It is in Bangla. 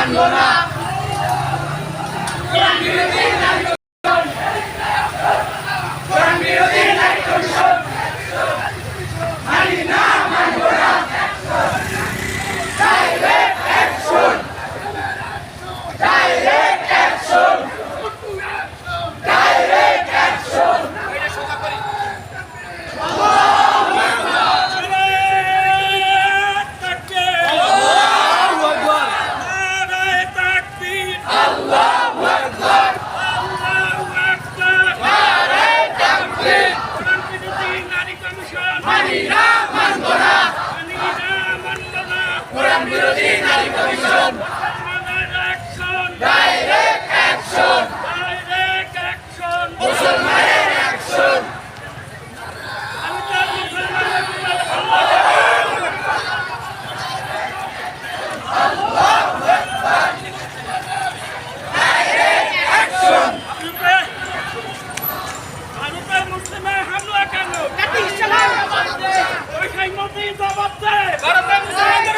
abandonar. Narito ang. জিন্দাবাদ ভারত